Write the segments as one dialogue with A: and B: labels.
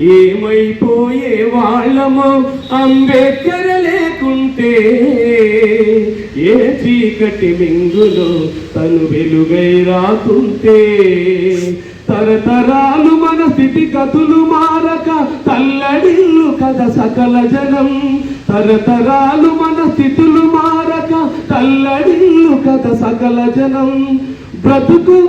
A: ఏమైపోయే వాళ్ళమో అంబేద్కర్ లేకుంటే? ఏ చీకటి మింగులో తను వెలుగై రాకుంటే? తరతరాలు మన స్థితిగతులు మారక తల్లడిల్లు కథ సకల జనం. తరతరాలు మన స్థితులు మారక తల్లడిల్లు కథ సకల జనం. బ్రతుకు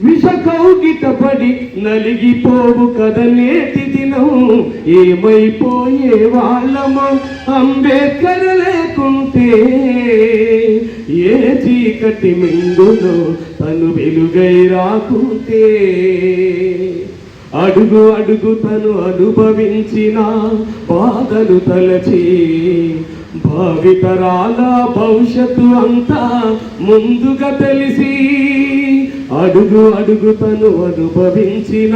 A: విష కౌగిటపడి నలిగిపోవు కథ నేటి దినం. ఏమైపోయే వాళ్ళమో అంబేద్కర్ లేకుంటే. ఏ చీకటి మింగులో తను వెలుగై రాకుంటే. అడుగు అడుగు తను అనుభవించిన బాధలు తలచి భావితరాల భవిష్యత్తు అంతా ముందుగా తెలిసి అడుగు అడుగు తను అనుభవించిన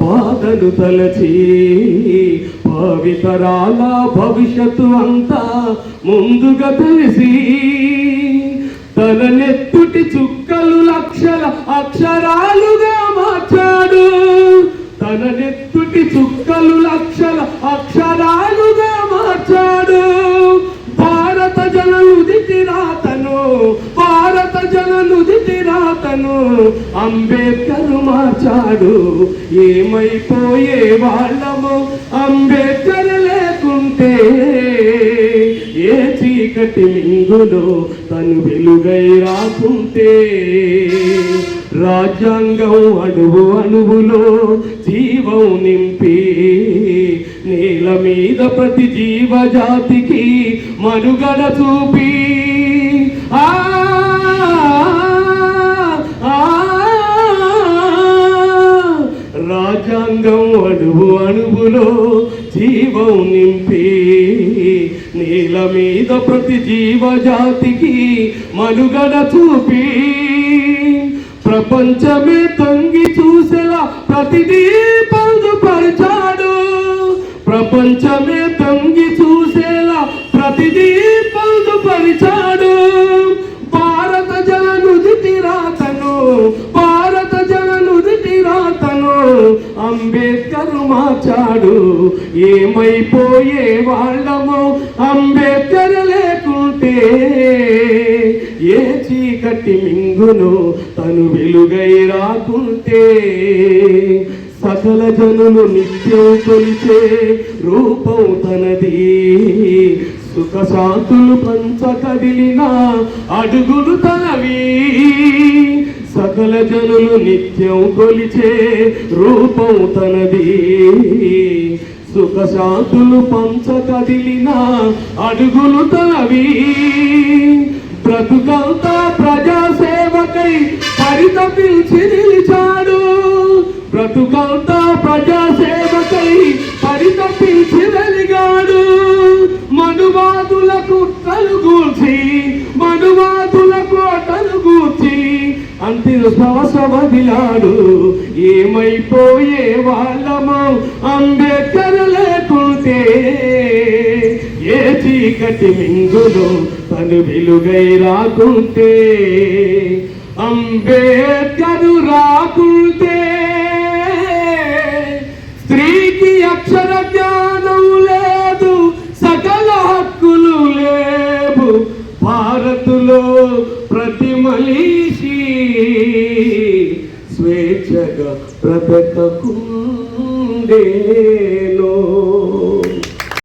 A: బాధలు తలచి పవితరాల భవిష్యత్తు అంతా ముందుగా తెలిసి తన నెత్తుటి చుక్కలు లక్షల అక్షరాలుగా మార్చాడు. తన నెత్తుటి చుక్కలు లక్షల అక్షరాలుగా మార్చాడు. భారత జననుదిటి రాతను భారత జననుదిటి రాతను అంబేద్కర్ మార్చాడు. ఏమైపోయే వాళ్ళము అంబేద్కర్ లేకుంటే? ఏ చీకటి మింగులో తను వెలుగై రాకుంటే? రాజ్యాంగం అణువు అణువులో జీవం నింపి నేల మీద ప్రతి జీవజాతికి మనుగడ చూపి జీవం నింపి నీల మీద ప్రతి జీవజాతికి మనుగడ చూపి ప్రపంచమే తొంగి చూసేలా ప్రతిదీ పొందుపరిచాడు ప్రపంచమే తొంగి చూసేలా ప్రతిదీ పొందుపరిచాడు అంబేద్కర్ మార్చాడు ఏమైపోయే వాళ్ళము అంబేద్కర్ లేకుంటే ఏ చీకటి మింగును తను వెలుగై రాకుంటే. సకల జనులు నిత్యం కొలిచే రూపం తనది. సుఖశాంతులు పంచ కదిలిన అడుగులు తనవి. సకల జనులు నిత్యం కొలిచే రూపం తనది. సుఖశాంతులు పంచ కదిలిన అడుగులు తనవి బ్రతుకంతా ప్రజాసేవకై పరితపించి నిలిచాడు. బ్రతుకంతా ప్రజాసేవకై పరితపించి వెలిగాడు. మనువాదులకు తలుగూర్చి మనువాదులకు అంతిమ శ్వాస ఏమైపోయే వాళ్ళమో అంబేద్కర్ లేకుంటే ఏ చీకటి మింగులో తను వెలుగై రాకుంటే అంబేద్కర్ రాకుంటే స్త్రీకి అక్షర జ్ఞానం లేదు సకల హక్కులు లేవు. భారతులో ప్రతి మనిషి స్వేచ్ఛగా